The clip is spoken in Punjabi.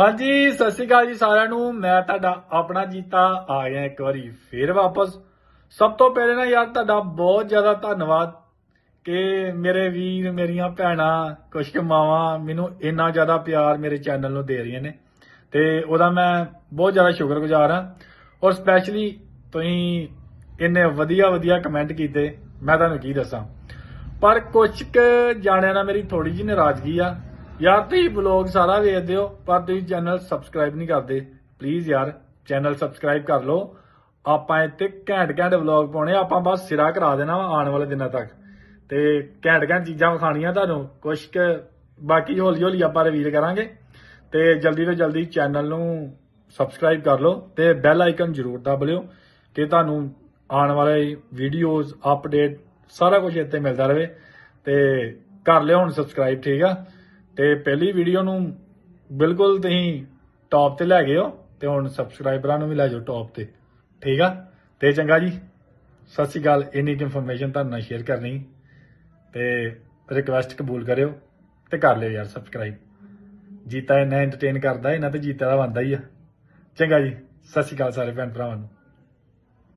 ਹਾਂਜੀ, ਸਤਿ ਸ਼੍ਰੀ ਅਕਾਲ ਜੀ ਸਾਰਿਆਂ ਨੂੰ। ਮੈਂ ਤੁਹਾਡਾ ਆਪਣਾ ਜੀਤਾ, ਆ ਗਿਆ ਇੱਕ ਵਾਰੀ ਫੇਰ ਵਾਪਸ। ਸਭ ਤੋਂ ਪਹਿਲੇ ਨਾ ਯਾਰ, ਤੁਹਾਡਾ ਬਹੁਤ ਜ਼ਿਆਦਾ ਧੰਨਵਾਦ ਕਿ ਮੇਰੇ ਵੀਰ, ਮੇਰੀਆਂ ਭੈਣਾਂ, ਕੁਛ ਕੁ ਮਾਵਾਂ ਮੈਨੂੰ ਇੰਨਾ ਜ਼ਿਆਦਾ ਪਿਆਰ ਮੇਰੇ ਚੈਨਲ ਨੂੰ ਦੇ ਰਹੀਆਂ ਨੇ। ਤੇ ਉਹਦਾ ਮੈਂ ਬਹੁਤ ਜ਼ਿਆਦਾ ਸ਼ੁਕਰਗੁਜ਼ਾਰ ਹਾਂ। ਔਰ ਸਪੈਸ਼ਲੀ ਤੁਸੀਂ ਇੰਨੇ ਵਧੀਆ ਵਧੀਆ ਕਮੈਂਟ ਕੀਤੇ। ਮੈਂ ਤੁਹਾਨੂੰ ਕੀ ਦੱਸਾਂ? ਪਰ ਕੁਝ ਕੁ ਜਾਣਿਆਂ ਨਾਲ ਮੇਰੀ ਥੋੜੀ ਜਿਹੀ ਨਾਰਾਜ਼ਗੀ ਆ। ਯਾਰ ਤੁਸੀਂ ਵਲੌਗ ਸਾਰਾ ਵੇਖਦੇ ਹੋ, ਪਰ ਤੁਸੀਂ ਚੈਨਲ ਸਬਸਕ੍ਰਾਈਬ ਨਹੀਂ ਕਰਦੇ। ਪਲੀਜ਼ ਯਾਰ ਚੈਨਲ ਸਬਸਕ੍ਰਾਈਬ ਕਰ ਲਓ। ਆਪਾਂ ਇੱਥੇ ਘੈਂਟ ਘੈਂਟ ਵਲੌਗ ਪਾਉਣੇ ਆਪਾਂ ਬਸ ਸਿਰਾ ਕਰਾ ਦੇਣਾ ਵਾ ਆਉਣ ਵਾਲੇ ਦਿਨਾਂ ਤੱਕ। ਤੇ ਘੈਂਟ ਘੈਂਟ ਚੀਜ਼ਾਂ ਵਿਖਾਣੀਆਂ ਤੁਹਾਨੂੰ ਕੁਝ ਕੁ ਬਾਕੀ ਹੌਲੀ ਹੌਲੀ ਆਪਾਂ ਰਿਵੀਲ ਕਰਾਂਗੇ। ਤੇ ਜਲਦੀ ਤੋਂ ਜਲਦੀ ਚੈਨਲ ਨੂੰ ਸਬਸਕ੍ਰਾਈਬ ਕਰ ਲਓ ਤੇ ਬੈਲ ਆਈਕਨ ਜ਼ਰੂਰ ਦਬ ਲਿਓ, ਕਿ ਤੁਹਾਨੂੰ ਆਉਣ ਵਾਲੇ ਵੀਡੀਓਜ਼ ਅਪਡੇਟ ਸਾਰਾ ਕੁਝ ਇੱਥੇ ਮਿਲਦਾ ਰਹੇ। ਤੇ ਕਰ ਲਿਓ ਹੁਣ ਸਬਸਕ੍ਰਾਈਬ ਠੀਕ ਆ? ਤੇ ਪਹਿਲੀ ਵੀਡੀਓ ਨੂੰ ਬਿਲਕੁਲ ਤੁਸੀਂ ਟੌਪ ਤੇ ਲੈ ਗਏ ਹੋ ਤੇ ਹੁਣ ਸਬਸਕ੍ਰਾਈਬਰਾਂ ਨੂੰ ਵੀ ਲੈ ਜਾਓ ਟੌਪ ਤੇ। ਠੀਕ ਆ? ਤੇ ਚੰਗਾ ਜੀ, ਸਤਿ ਸ਼੍ਰੀ ਅਕਾਲ। ਇੰਨੀ ਇਨਫੋਰਮੇਸ਼ਨ ਤੁਹਾਨੂੰ ਨਾਲ ਸ਼ੇਅਰ ਕਰਨੀ। ਤੇ ਰਿਕਵੈਸਟ ਕਬੂਲ ਕਰਿਓ ਤੇ ਕਰ ਲਿਓ ਯਾਰ ਸਬਸਕ੍ਰਾਈਬ ਜੀਤਾ ਇਹਨਾਂ ਐਂਟਰਟੇਨ ਕਰਦਾ ਇਹਨਾਂ ਤੇ ਜੀਤਾ ਦਾ ਬੰਦਾ ਹੀ ਆ। ਚੰਗਾ ਜੀ, ਸਤਿ ਸ਼੍ਰੀ ਅਕਾਲ ਸਾਰੇ ਭੈਣ ਭਰਾਵਾਂ ਨੂੰ।